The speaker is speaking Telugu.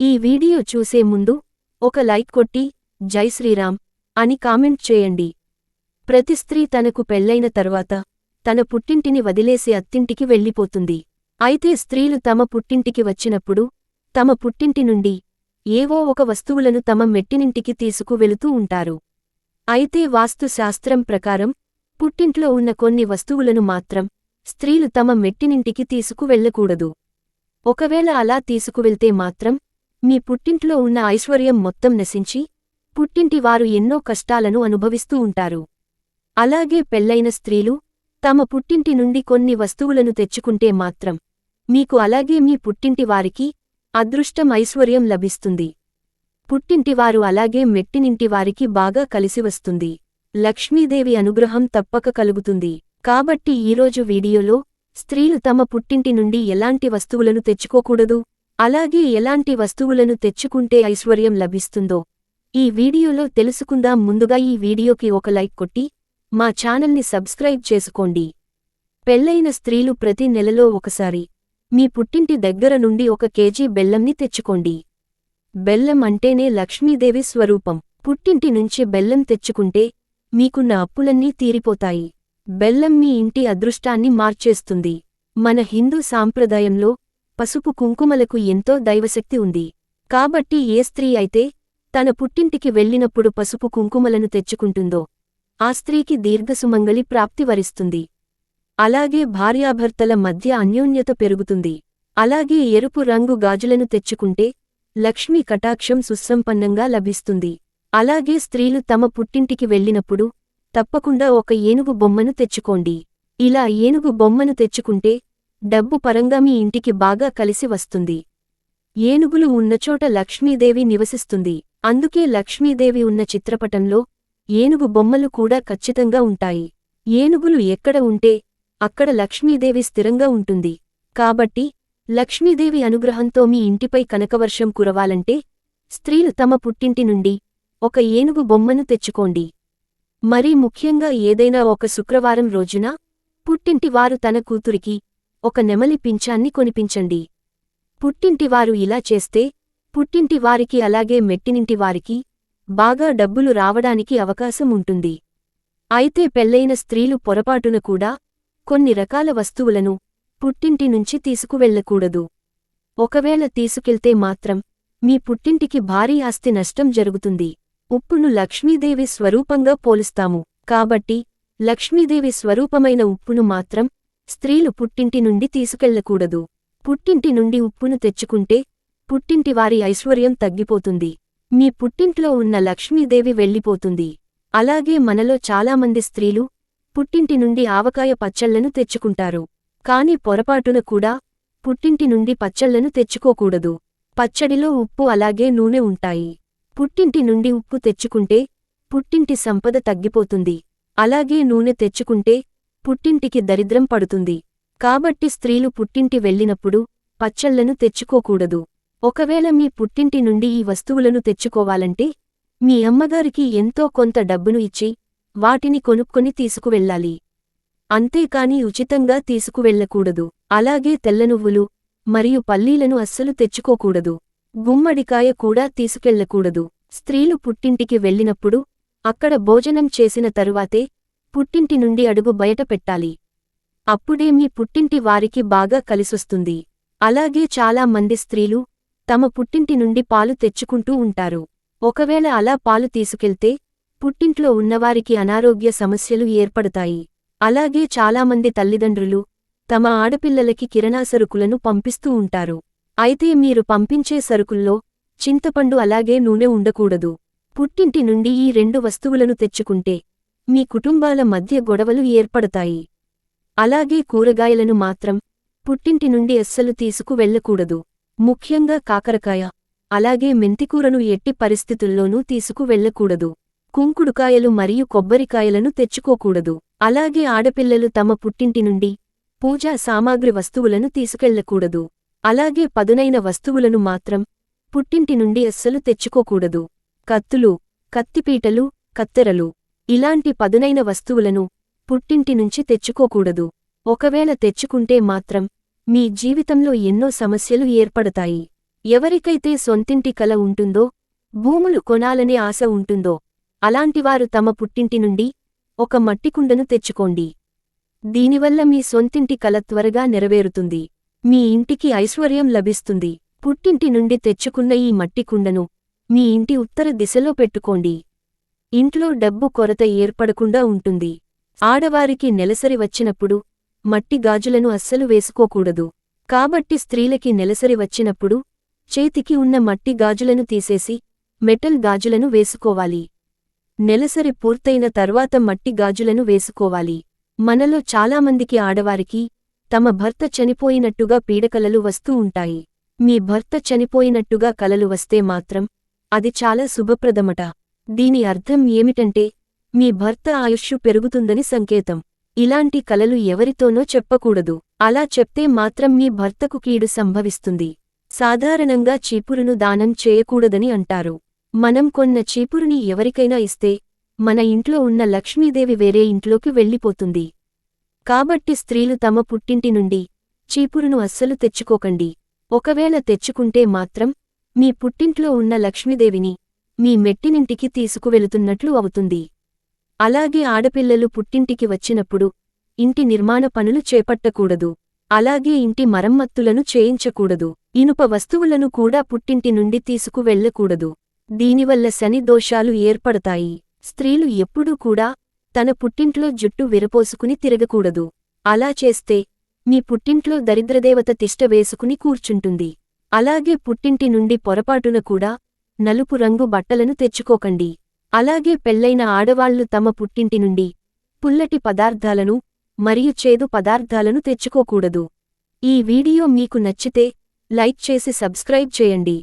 ఈ వీడియో చూసే ముందు ఒక లైక్ కొట్టి జై శ్రీరామ్ అని కామెంట్ చేయండి. ప్రతి స్త్రీ తనకు పెళ్ళైన తరువాత తన పుట్టింటిని వదిలేసి అత్తింటికి వెళ్ళిపోతుంది. అయితే స్త్రీలు తమ పుట్టింటికి వచ్చినప్పుడు తమ పుట్టింటి నుండి ఏవో ఒక వస్తువులను తమ మెట్టినింటికి తీసుకు వెళుతూ ఉంటారు. అయితే వాస్తుశాస్త్రం ప్రకారం పుట్టింట్లో ఉన్న కొన్ని వస్తువులను మాత్రం స్త్రీలు తమ మెట్టినింటికి తీసుకు వెళ్ళకూడదు. ఒకవేళ అలా తీసుకువెళ్తే మాత్రం మీ పుట్టింట్లో ఉన్న ఐశ్వర్యం మొత్తం నశించి పుట్టింటి వారు ఎన్నో కష్టాలను అనుభవిస్తూ ఉంటారు. అలాగే పెళ్ళైన స్త్రీలు తమ పుట్టింటి నుండి కొన్ని వస్తువులను తెచ్చుకుంటే మాత్రం మీకు అలాగే మీ పుట్టింటి వారికి అదృష్టం ఐశ్వర్యం లభిస్తుంది. పుట్టింటివారు అలాగే మెట్టినింటివారికి బాగా కలిసివస్తుంది లక్ష్మీదేవి అనుగ్రహం తప్పక కలుగుతుంది. కాబట్టి ఈరోజు వీడియోలో స్త్రీలు తమ పుట్టింటి నుండి ఎలాంటి వస్తువులను తెచ్చుకోకూడదు? అలాగే ఎలాంటి వస్తువులను తెచ్చుకుంటే ఐశ్వర్యం లభిస్తుందో ఈ వీడియోలో తెలుసుకుందాం. ముందుగా ఈ వీడియోకి ఒక లైక్ కొట్టి మా ఛానల్ని సబ్స్క్రైబ్ చేసుకోండి. పెళ్ళైన స్త్రీలు ప్రతి నెలలో ఒకసారి మీ పుట్టింటి దగ్గర నుండి ఒక కేజీ బెల్లంని తెచ్చుకోండి. బెల్లం అంటేనే లక్ష్మీదేవి స్వరూపం. పుట్టింటి నుంచి బెల్లం తెచ్చుకుంటే మీకున్న అప్పులన్నీ తీరిపోతాయి. బెల్లం మీ ఇంటి అదృష్టాన్ని మార్చేస్తుంది. మన హిందూ సాంప్రదాయంలో పసుపు కుంకుమలకు ఎంతో దైవశక్తి ఉంది. కాబట్టి ఏ స్త్రీ అయితే తన పుట్టింటికి వెళ్ళినప్పుడు పసుపు కుంకుమలను తెచ్చుకుంటుందో ఆ స్త్రీకి దీర్ఘసుమంగళి ప్రాప్తి వరిస్తుంది. అలాగే భార్యాభర్తల మధ్య అన్యోన్యత పెరుగుతుంది. అలాగే ఎరుపు రంగు గాజులను తెచ్చుకుంటే లక్ష్మీ కటాక్షం సుసంపన్నంగా లభిస్తుంది. అలాగే స్త్రీలు తమ పుట్టింటికి వెళ్ళినప్పుడు తప్పకుండా ఒక ఏనుగు బొమ్మను తెచ్చుకోండి. ఇలా ఏనుగు బొమ్మను తెచ్చుకుంటే డబ్బు పరంగా మీ ఇంటికి బాగా కలిసి వస్తుంది. ఏనుగులు ఉన్నచోట లక్ష్మీదేవి నివసిస్తుంది. అందుకే లక్ష్మీదేవి ఉన్న చిత్రపటంలో ఏనుగు బొమ్మలు కూడా ఖచ్చితంగా ఉంటాయి. ఏనుగులు ఎక్కడ ఉంటే అక్కడ లక్ష్మీదేవి స్థిరంగా ఉంటుంది. కాబట్టి లక్ష్మీదేవి అనుగ్రహంతో మీ ఇంటిపై కనకవర్షం కురవాలంటే స్త్రీలు తమ పుట్టింటి నుండి ఒక ఏనుగు బొమ్మను తెచ్చుకోండి. మరీ ముఖ్యంగా ఏదైనా ఒక శుక్రవారం రోజున పుట్టింటివారు తన కూతురికి ఒక నెమలి పింఛాన్ని కొనిపించండి. పుట్టింటివారు ఇలా చేస్తే పుట్టింటివారికి అలాగే మెట్టినింటివారికి బాగా డబ్బులు రావడానికి అవకాశం ఉంటుంది. అయితే పెళ్ళైన స్త్రీలు పొరపాటున కూడా కొన్ని రకాల వస్తువులను పుట్టింటి నుంచి తీసుకువెళ్ళకూడదు ఒకవేళ తీసుకెళ్తే మాత్రం మీ పుట్టింటికి భారీ ఆస్తి నష్టం జరుగుతుంది. ఉప్పును లక్ష్మీదేవి స్వరూపంగా పోలుస్తాము. కాబట్టి లక్ష్మీదేవి స్వరూపమైన ఉప్పును మాత్రం స్త్రీలు పుట్టింటి నుండి తీసుకెళ్ళకూడదు. పుట్టింటి నుండి ఉప్పును తెచ్చుకుంటే పుట్టింటి వారి ఐశ్వర్యం తగ్గిపోతుంది. మీ పుట్టింట్లో ఉన్న లక్ష్మీదేవి వెళ్ళిపోతుంది. అలాగే మనలో చాలామంది స్త్రీలు పుట్టింటి నుండి ఆవకాయ పచ్చళ్ళను తెచ్చుకుంటారు. కాని పొరపాటున కూడా పుట్టింటి నుండి పచ్చళ్ళను తెచ్చుకోకూడదు. పచ్చడిలో ఉప్పు అలాగే నూనె ఉంటాయి. పుట్టింటి నుండి ఉప్పు తెచ్చుకుంటే పుట్టింటి సంపద తగ్గిపోతుంది. అలాగే నూనె తెచ్చుకుంటే పుట్టింటికి దరిద్రం పడుతుంది. కాబట్టి స్త్రీలు పుట్టింటి వెళ్ళినప్పుడు పచ్చళ్ళను తెచ్చుకోకూడదు. ఒకవేళ మీ పుట్టింటి నుండి ఈ వస్తువులను తెచ్చుకోవాలంటే మీ అమ్మగారికి ఎంతో కొంత డబ్బును ఇచ్చి వాటిని కొనుక్కొని తీసుకువెళ్ళాలి. అంతేకాని ఉచితంగా తీసుకువెళ్ళకూడదు అలాగే తెల్లనువ్వులు మరియు పల్లీలను అస్సలు తెచ్చుకోకూడదు. గుమ్మడికాయ కూడా తీసుకెళ్ళకూడదు స్త్రీలు పుట్టింటికి వెళ్ళినప్పుడు అక్కడ భోజనం చేసిన తరువాతే పుట్టింటి నుండి అడుగు బయట పెట్టాలి. అప్పుడే మీ పుట్టింటి వారికి బాగా కలిసొస్తుంది. అలాగే చాలా మంది స్త్రీలు తమ పుట్టింటి నుండి పాలు తెచ్చుకుంటూ ఉంటారు. ఒకవేళ అలా పాలు తీసుకెళ్తే పుట్టింట్లో ఉన్నవారికి అనారోగ్య సమస్యలు ఏర్పడతాయి. అలాగే చాలామంది తల్లిదండ్రులు తమ ఆడపిల్లలకి కిరణా సరుకులను పంపిస్తూ ఉంటారు. అయితే మీరు పంపించే సరుకుల్లో చింతపండు అలాగే నూనె ఉండకూడదు. పుట్టింటి నుండి ఈ రెండు వస్తువులను తెచ్చుకుంటే మీ కుటుంబాల మధ్య గొడవలు ఏర్పడతాయి. అలాగే కూరగాయలను మాత్రం పుట్టింటి నుండి అస్సలు తీసుకు వెళ్ళకూడదు. ముఖ్యంగా కాకరకాయ అలాగే మెంతికూరను ఎట్టి పరిస్థితుల్లోనూ తీసుకు వెళ్ళకూడదు కుంకుడుకాయలు మరియు కొబ్బరికాయలను తెచ్చుకోకూడదు. అలాగే ఆడపిల్లలు తమ పుట్టింటి నుండి పూజా సామాగ్రి వస్తువులను తీసుకెళ్ళకూడదు. అలాగే పదునైన వస్తువులను మాత్రం పుట్టింటి నుండి అస్సలు తెచ్చుకోకూడదు. కత్తులు కత్తిపీటలు కత్తెరలు. ఇలాంటి పదునైన వస్తువులను పుట్టింటి నుంచి తెచ్చుకోకూడదు. ఒకవేళ తెచ్చుకుంటే మాత్రం మీ జీవితంలో ఎన్నో సమస్యలు ఏర్పడతాయి. ఎవరికైతే సొంతింటి కల ఉంటుందో భూములు కొనాలనే ఆశ ఉంటుందో అలాంటివారు తమ పుట్టింటి నుండి ఒక మట్టికుండను తెచ్చుకోండి. దీనివల్ల మీ సొంతింటి కల త్వరగా నెరవేరుతుంది. మీ ఇంటికి ఐశ్వర్యం లభిస్తుంది. పుట్టింటి నుండి తెచ్చుకున్న ఈ మట్టి కుండను మీ ఇంటి ఉత్తర దిశలో పెట్టుకోండి. ఇంట్లో డబ్బు కొరత ఏర్పడకుండా ఉంటుంది. ఆడవారికి నెలసరి వచ్చినప్పుడు మట్టి గాజులను అస్సలు వేసుకోకూడదు. కాబట్టి స్త్రీలకి నెలసరి వచ్చినప్పుడు చేతికి ఉన్న మట్టి గాజులను తీసేసి మెటల్ గాజులను వేసుకోవాలి. నెలసరి పూర్తయిన తర్వాత మట్టి గాజులను వేసుకోవాలి. మనలో చాలామందికి ఆడవారికి తమ భర్త చనిపోయినట్టుగా పీడకలలు వస్తూ ఉంటాయి. మీ భర్త చనిపోయినట్టుగా కలలు వస్తే మాత్రం అది చాలా శుభప్రదమట. దీని అర్థం ఏమిటంటే మీ భర్త ఆయుష్యు పెరుగుతుందని సంకేతం. ఇలాంటి కలలు ఎవరితోనో చెప్పకూడదు. అలా చెప్తే మాత్రం మీ భర్తకు కీడు సంభవిస్తుంది. సాధారణంగా చీపురును దానం చేయకూడదని అంటారు. మనం కొన్న చీపురుని ఎవరికైనా ఇస్తే మన ఇంట్లో ఉన్న లక్ష్మీదేవి వేరే ఇంట్లోకి వెళ్ళిపోతుంది. కాబట్టి స్త్రీలు తమ పుట్టింటి నుండి చీపురును అస్సలు తెచ్చుకోకండి. ఒకవేళ తెచ్చుకుంటే మాత్రం మీ పుట్టింట్లో ఉన్న లక్ష్మీదేవిని మీ మెట్టినింటికి తీసుకువెళుతున్నట్లు అవుతుంది. అలాగే ఆడపిల్లలు పుట్టింటికి వచ్చినప్పుడు ఇంటి నిర్మాణ పనులు చేపట్టకూడదు. అలాగే ఇంటి మరమ్మత్తులను చేయించకూడదు. ఇనుప వస్తువులను కూడా పుట్టింటి నుండి తీసుకువెళ్ళకూడదు దీనివల్ల శని దోషాలు ఏర్పడతాయి. స్త్రీలు ఎప్పుడూ కూడా తన పుట్టింట్లో జుట్టు విరపోసుకుని తిరగకూడదు. అలా చేస్తే మీ పుట్టింట్లో దరిద్రదేవత తిష్ట వేసుకుని కూర్చుంటుంది. అలాగే పుట్టింటి నుండి పొరపాటున కూడా నలుపు రంగు బట్టలను తెచ్చుకోకండి. అలాగే పెళ్ళైన ఆడవాళ్ళు తమ పుట్టింటి నుండి పుల్లటి పదార్థాలను మరియు చేదు పదార్థాలను తెచ్చుకోకూడదు. ఈ వీడియో మీకు నచ్చితే లైక్ చేసి సబ్స్క్రైబ్ చేయండి.